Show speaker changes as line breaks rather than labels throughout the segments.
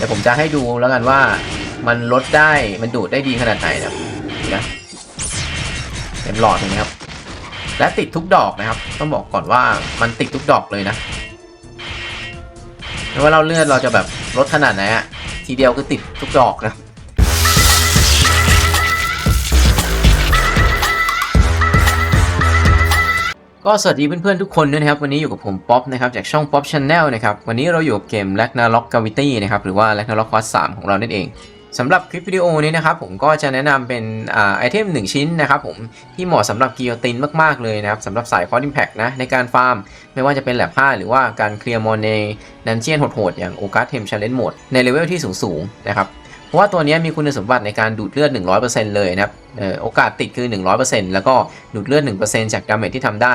ดี๋ยวผมจะให้ดูแล้วกันว่ามันลดได้มันดูดได้ดีขนาดไหนนะนะเต็มหลอดเลยนะครับและติดทุกดอกนะครับ ต้องบอกก่อนว่ามันติดทุกดอกเลยนะไม่ว่าเราเลือดเราจะแบบลดขนาดไหนอะทีเดียวคือติดทุกดอกนะ ก็สวัสดีเพื่อนๆทุกคนด้วยนะครับ วันนี้อยู่กับผมป๊อปนะครับจากช่อง Pop Channel นะครับ วันนี้เราอยู่กับเกม Ragnarok Gravity นะครับหรือว่า Ragnarok Quest 3ของเรานั่นเองสำหรับคลิปวิดีโอนี้นะครับผมก็จะแนะนำเป็นอ่าไอเทมหนึ่งชิ้นนะครับผมที่เหมาะสำหรับกิโยตินมากๆเลยนะครับสำหรับสายคอร์ดอิมแพกนะในการฟาร์ม ไม่ว่าจะเป็นแลบ5หรือว่าการเคลียร์มอนในดันเจียนโหดๆอย่างโอกาสเทมชาเลนจ์โหมดในเลเวลที่สูงๆนะครับ เพราะว่าตัวนี้มีคุณสมบัติในการดูดเลือด 100%เลยนะครับออโอกาสติดคือ 100%แล้วก็ดูดเลือด 1%จากดาเมจที่ทำได้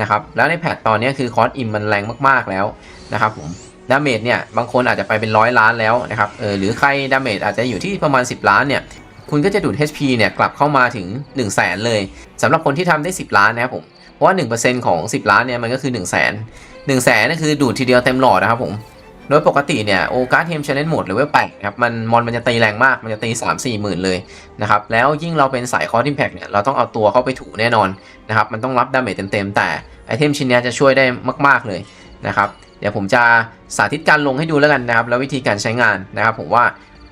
นะครับ แล้วในแพทตอนนี้คือคอสอิมมันแรงมากๆแล้วนะครับผมดาเมจเนี่ยบางคนอาจจะไปเป็นร้อยล้านแล้วนะครับเออหรือใครดาเมจอาจจะอยู่ที่ประมาณ 10 ล้านเนี่ยคุณก็จะดูด HP เนี่ยกลับเข้ามาถึง 1 0 0 0 0แสนเลยสำหรับคนที่ทำได้ 10 ล้านนะครับผมเพราะว่า 1%ของ 10 ล้านเนี่ยมันก็คือ 1 0 0 0 0แสน1 0 0 0 0แสนนั่นคือดูดทีเดียวเต็มหลอดนะครับผม โดยปกติเนี่ยโอกาสเทมช l เลน g ์โหมดเลเวล8ครับมันมอนมันจะตีแรงมากมันจะตี 3 4 หมื่นเลยนะครับแล้วยิ่งเราเป็นสายคอร์ i ิมแพ t เนี่ยเราต้องเอาตัวเข้าไปถูแน่นอนนะครับมันต้องรับดาเมจเต็มๆแต่ไอเทมชิ้นเนี้จะช่วยได้มาก ๆเลยนะครับเดี๋ยวผมจะสาธิตการลงให้ดูแล้วกันนะครับแล้ววิธีการใช้งานนะครับผมว่า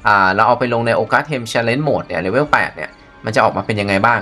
อ่าเราเอาไปลงในโอกาสเทมช l เลน g ์โหมดเนี่ยเลเวล8เนี่ยมันจะออกมาเป็นยังไงบ้าง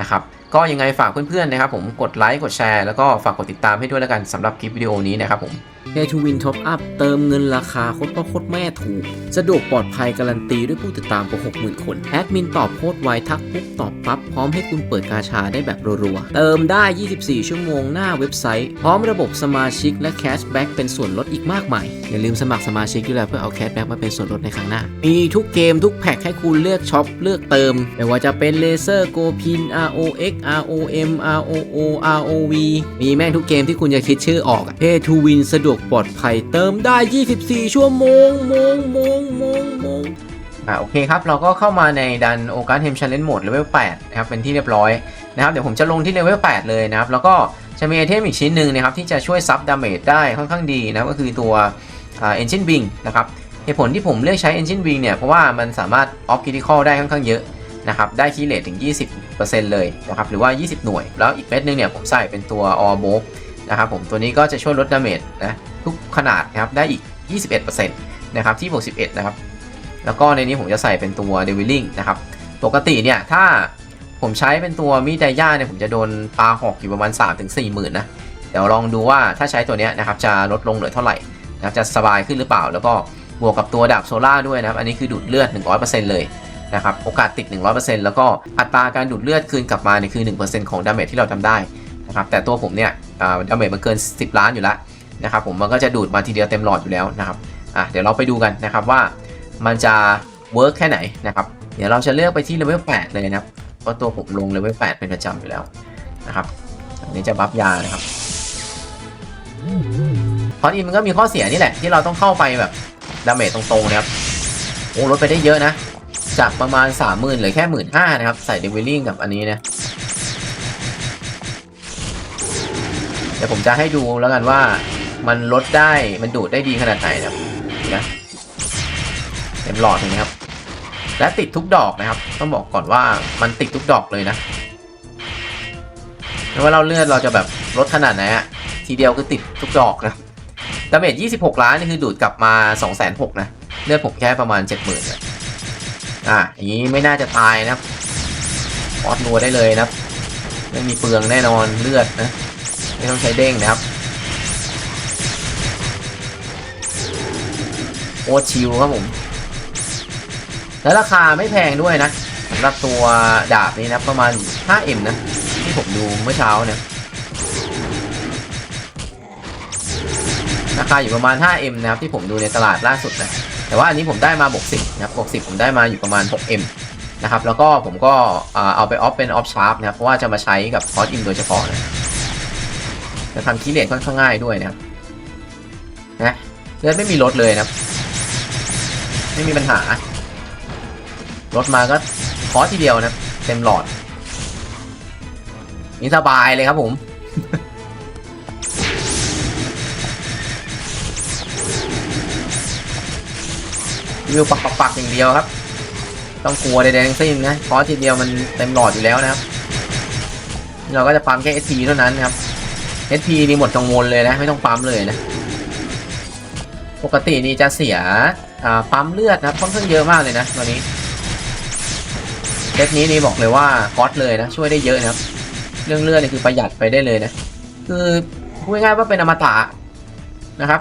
นะครับ ก็ยังไงฝากเพื่อนๆนะครับผมกดไลค์กดแชร์แล้วก็ฝากกดติดตามให้ด้วยแล้วกันสำหรับคลิปวิดีโอนี้นะครับผม Pay to Win Top Up เติมเงินราคาโคตรพ่อโคตรแม่ถูก สะดวกปลอดภัยการันตีด้วยผู้ติดตามกว่า 60,000 คน แอดมินตอบโพสต์ไวทักปุ๊บตอบปั๊บ พร้อมให้คุณเปิดกาชาได้แบบรัวๆ เติมได้ 24 ชั่วโมงหน้าเว็บไซต์ พร้อมระบบสมาชิกและแคชแบ็กเป็นส่วนลดอีกมากมาย อย่าลืมสมัครสมาชิกด้วยล่ะเพื่อเอาแคชแบ็กมาเป็นส่วนลดในครั้งหน้า มีทุกเกมทุกแพ็คให้คุณเลือกช็อปเลือกเติมไม่ว่าจะเป็นเลเซอร์โกพิน ROX ROM ROO ROV มีแม่งทุกเกมที่คุณจะคิดชื่อออก Pay to Win สะดวกปลอดภัยเติมได้ 24 ชั่วโมงโมงโมงโมงโมงอ่าโอเคครับ เราก็เข้ามาในดันโอกาสเทมชันเลนโหมดเลเวล8นะครับเป็นที่เรียบร้อยนะครับเดี๋ยวผมจะลงที่เลเวล8เลยนะครับ แล้วก็จะมีไอเทมอีกชิ้นหนึ่งนะครับที่จะช่วยซับดาเมจได้ค่อนข้างดีนะก็คือตัวเอ่า Engine Wing นะครับเหตุผลที่ผมเลือกใช้ Engine Wing เนี่ย เพราะว่ามันสามารถ off critical ได้ค่อนข้างเยอะ นะครับได้คีเลทถึง 20%เลยนะครับหรือว่า 20 หน่วย แล้วอีกเม็ดนึงเนี่ยผมใส่เป็นตัว All b o นะครับผมตัวนี้ก็จะช่วยลดดาเมจนะทุกขนาดนะครับได้อีก 21%นะครับที่บวก11 นะครับ แล้วก็ในนี้ผมจะใส่เป็นตัว d e v i l i n g นะครับปกติเนี่ยถ้าผมใช้เป็นตัวมีดไดย่าเนี่ยผมจะโดนปลาหอกอยู่ประมาณ 3-4หมื่นนะเดี๋ยวลองดูว่าถ้าใช้ตัวนี้นะครับจะลดลงเหลือเท่าไหร่นะครับจะสบายขึ้นหรือเปล่า แล้วก็บวกกับตัวดาบโซล่าด้วยนะครับอันนี้คือดูดเลือด 100%เลย นะครับโอกาสติด 100%แล้วก็อัตราการดูดเลือดคืนกลับมาเนี่ยคือ 1%ของดาเมจที่เราทำได้นะครับแต่ตัวผมเนี่ยอ่าดาเมจมันเกิน 10 ล้านอยู่แล้วนะครับผมมันก็จะดูดมาทีเดียวเต็มหลอดอยู่แล้วนะครับอะเดี๋ยวเราไปดูกันนะครับว่ามันจะเวิร์กแค่ไหนนะครับเดี๋ยวเราจะเลือกไปที่เลเวล8เลยนะครับเพราะตัวผมลงเลเวล8เป็นประจำอยู่แล้วนะครับอันนี้จะบัฟยานะครับเพราะอีมันก็มีข้อเสียนี่แหละที่เราต้องเข้าไปแบบดาเมจตรงๆนะครับโอ้ลดไปได้เยอะนะ จากประมาณ 30,000เหลือแค่ 15,000นะครับ ใส่เดวิลลิงกับอันนี้นะเดี๋ยวผมจะให้ดูแล้วกันว่ามันลดได้มันดูดได้ดีขนาดไหนนะครับนะเต็มหลอดเลยนะครับ และติดทุกดอกนะครับ ต้องบอกก่อนว่ามันติดทุกดอกเลยนะไม่ว่าเราเลือดเราจะแบบลดขนาดไหนอะทีเดียวคือติดทุกดอกนะดาเมจ26 ล้านนี่คือดูดกลับมา 2,600นะ เลือดผมแค่ประมาณ 70,000นะ อะอย่างนี้ไม่น่าจะตายนะครับออดนัวได้เลยนะครับ ไม่มีเปลืองแน่นอนเลือดนะ ไม่ต้องใช้เด้งนะครับโอชิวครับผม แล้วราคาไม่แพงด้วยนะสำหรับตัวดาบนี้นะประมาณ 5M นะ ที่ผมดูเมื่อเช้าเนี่ยราคาอยู่ประมาณ 5M นะครับที่ผมดูในตลาดล่าสุดนะ แต่ว่าอันนี้ผมได้มาบวก10นะครับบวก10ผมได้มาอยู่ประมาณ 6M นะครับ แล้วก็ผมก็เอาไปออฟเป็นออฟชาร์ปนะครับ เพราะว่าจะมาใช้กับคอสอิมโดยเฉพาะนะจะทำคีเลทค่อนข้างง่ายด้วยนะครับนะเลือดไม่มีลดเลยนะครับไม่มีปัญหาลดมาก็คอสทีเดียวนะเต็มหลอดนี่สบายเลยครับผม วิวปักปักปักอย่างเดียวครับ ต้องกลัวใดๆทั้งสิ้นนะเพราะทีเดียวมันเต็มหลอดอยู่แล้วนะครับ เราก็จะปั๊มแค่ SP เท่านั้นนะครับ SP นี่หมดกังวลเลยนะ ไม่ต้องปั๊มเลยนะ ปกตินี่จะเสียปั๊มเลือดนะครับค่อนข้างเยอะมากเลยนะตัวนี้เซตนี้นี่บอกเลยว่าก๊อตเลยนะ ช่วยได้เยอะนะครับ เรื่องเลือดนี่คือประหยัดไปได้เลยนะ คือพูดง่ายๆว่าเป็นอมตะนะครับ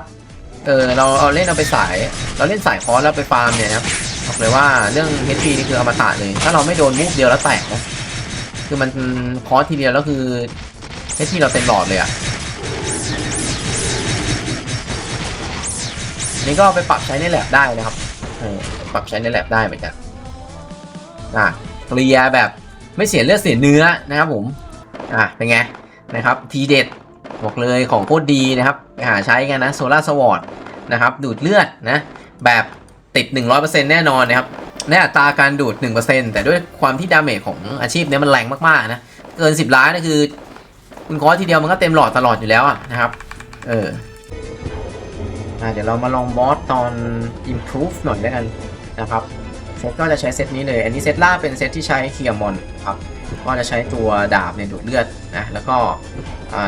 เออเราเอาเล่นเอาไปสาย เราเล่นสายคอร์สแล้วไปฟาร์มเนี่ยนะครับบอกเลยว่าเรื่อง HP นี่คืออมตะเลย ถ้าเราไม่โดนมุกเดียวแล้วแตกนะคือมันคอร์สทีเดียวแล้วคือ HP เราเต็มหลอดเลยอะ่ะนี่ก็ไปปรับใช้ในแลบได้นะครับปรับใช้ในแลบได้เหมือนกันอะเคลียแบบไม่เสียเลือดเสียเนื้อนะครับผม อะเป็นไงนะครับ ทีเด็ด บอกเลยของโคตรดีนะครับไปหาใช้กันนะโซล่าสวอตนะครับดูดเลือดนะแบบติด 100%แน่นอนนะครับในอัตราการดูด 1%แต่ด้วยความที่ดาเมจของอาชีพเนี้ยมันแรงมากๆนะ เกิน 10 ล้านนะคือ คุณคอทีเดียวมันก็เต็มหลอดตลอดอยู่แล้วนะครับ เออเดี๋ยวเรามาลองบอสตอน improve หน่อยแล้วกันนะครับเซตก็จะใช้เซตนี้เลย อันนี้เซตล่าเป็นเซตที่ใช้เคียร์มอนครับ ก็จะใช้ตัวดาบเนี่ยดูดเลือดนะแล้วก็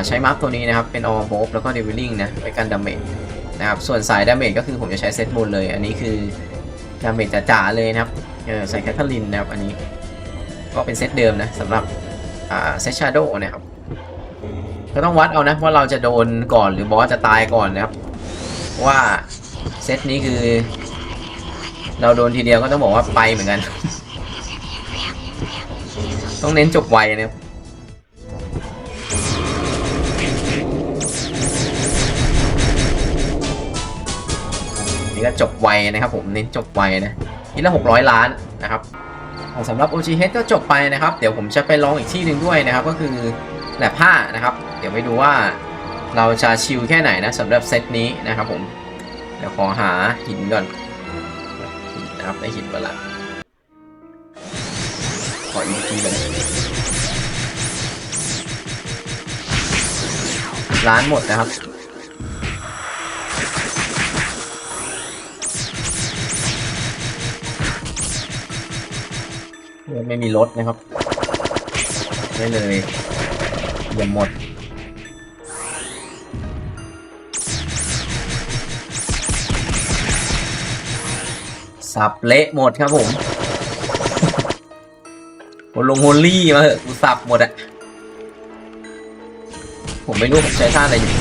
ใช้มาร์กตัวนี้นะครับ เป็นออโบฟแล้วก็เดวิลลิงนะไว้กันดาเมจนะครับส่วนสายดาเมจก็คือผมจะใช้เซตบนเลย อันนี้คือดาเมจจ๋าๆเลยนะครับเออใส่แคทเธอรีนนะครับอันนี้ก็เป็นเซตเดิมนะสำหรับเซตชาร์โดนะครับก็ต้องวัดเอานะว่าเราจะโดนก่อนหรือบอสจะตายก่อนนะครับ ว่าเซตนี้คือ เราโดนทีเดียวก็ต้องบอกว่าไปเหมือนกัน ต้องเน้นจบไวนะครับนี่ก็จบไวนะครับผมเน้นจบไวนะทีละ600ล้านนะครับสำหรับ OGH ก็จบไปนะครับ เดี๋ยวผมจะไปลองอีกที่หนึ่งด้วยนะครับ ก็คือแลบ5นะครับ เดี๋ยวไปดูว่าเราจะชิลแค่ไหนนะสำหรับเซตนี้นะครับผม เดี๋ยวขอหาหินก่อนหินนะครับได้หินมาละ ขออีกทีเลยร้านหมดนะครับไม่มีรถนะครับได้เลยอย่าหมดสับเละหมดครับผม ลงโฮลลี่มาเหอะกูสับหมดอะผมไม่รู้ผมใช้ท่าอะไรอยู่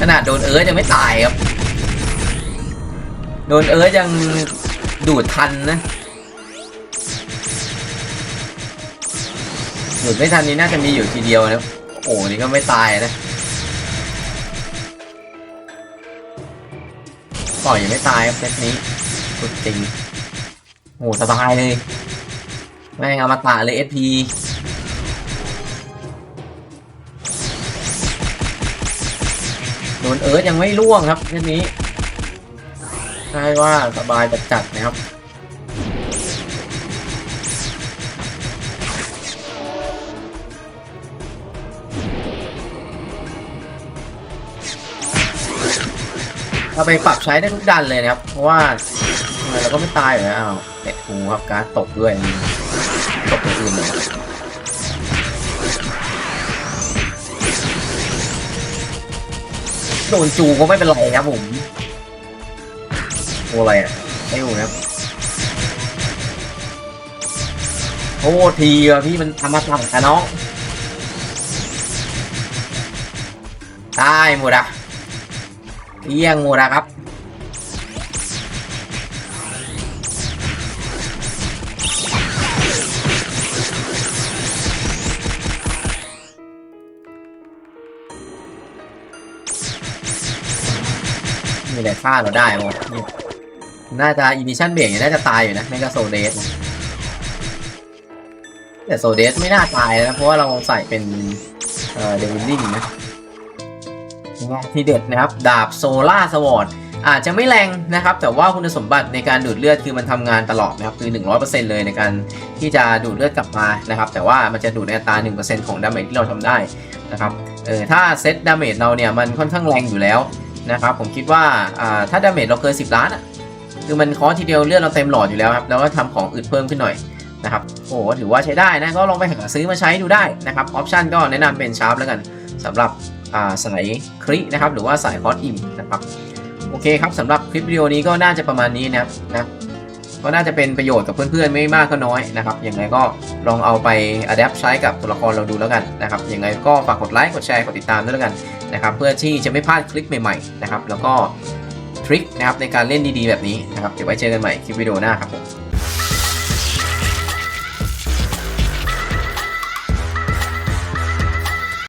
ขนาดโดนเอิร์ธยังไม่ตายครับ โดนเอิร์ธยังดูดทันนะดูดไม่ทันนี้น่าจะมีอยู่ทีเดียวนะโอ้นี่ก็ไม่ตายนะต่อยยังไม่ตายครับเซตนี้สุดจริงโอ้สบายเลย แม่งเอามาตะเลย SP โดนเอิร์ธยังไม่ล่วงครับเรื่องนี้ใช่ว่าสบายจัดจัดๆนะครับเอาไปปรับใช้ได้ทุกดันเลยนะครับ เพราะว่าเราก็ไม่ตายอยู่แล้วอ้าวเตะหูครับการตกด้วย นเลยโดนจูก็ไม่เป็นไรครับผมโอ้อะไรอะไม่รู้ครับโอ้ทีอะพี่มันทำมาทำกันน้องได้หมดอะเอี้ยงหมดอะครับ มีอะไรฆ่าเราได้มั้นี่น่าจะอินิชันเบรกน่าจะตายอยู่นะไม่ก็โซเดสแต่โซเดสไม่น่าตายนะเพราะว่าเราใส่เป็นเดวิลลิงนะที่เด็ดนะครับ ดาบโซล่าสวอตอาจจะไม่แรงนะครับ แต่ว่าคุณสมบัติในการดูดเลือดคือมันทำงานตลอดนะครับ คือ 100%เลยในการที่จะดูดเลือดกลับมานะครับ แต่ว่ามันจะดูดในอัตรา1%ของดาเมจที่เราทำได้นะครับเออถ้าเซตดาเมจเราเนี่ยมันค่อนข้างแรงอยู่แล้ว นะครับผมคิดว่าถ้าดาเมจเราเกิน 10 ล้านอะคือมันคอทีเดียวเลือดเราเต็มหลอดอยู่แล้วครับแล้วก็ทำของอึดเพิ่มขึ้นหน่อยนะครับโอ้โหถือว่าใช้ได้นะก็ลองไปหาซื้อมาใช้ดูได้นะครับออปชันก็แนะนำเป็นชาร์ปแล้วกันสำหรับสายครินะครับหรือว่าสายคอร์สอิมนะครับโอเคครับสำหรับคลิปวิดีโอนี้ก็น่าจะประมาณนี้นะครับนะ ก็น่าจะเป็นประโยชน์กับเพื่อนๆไม่มากก็น้อยนะครับยังไงก็ลองเอาไปอัดแอปใช้กับตัวละครเราดูแล้วกันนะครับยังไงก็ฝากกดไลค์กดแชร์กดติดตามด้วยแล้วกันนะครับเพื่อที่จะไม่พลาดคลิปใหม่ๆนะครับแล้วก็ทริคนะครับในการเล่นดีๆแบบนี้นะครับเดี๋ยวไว้เจอกันใหม่คลิปวิดีโอหน้าครับผม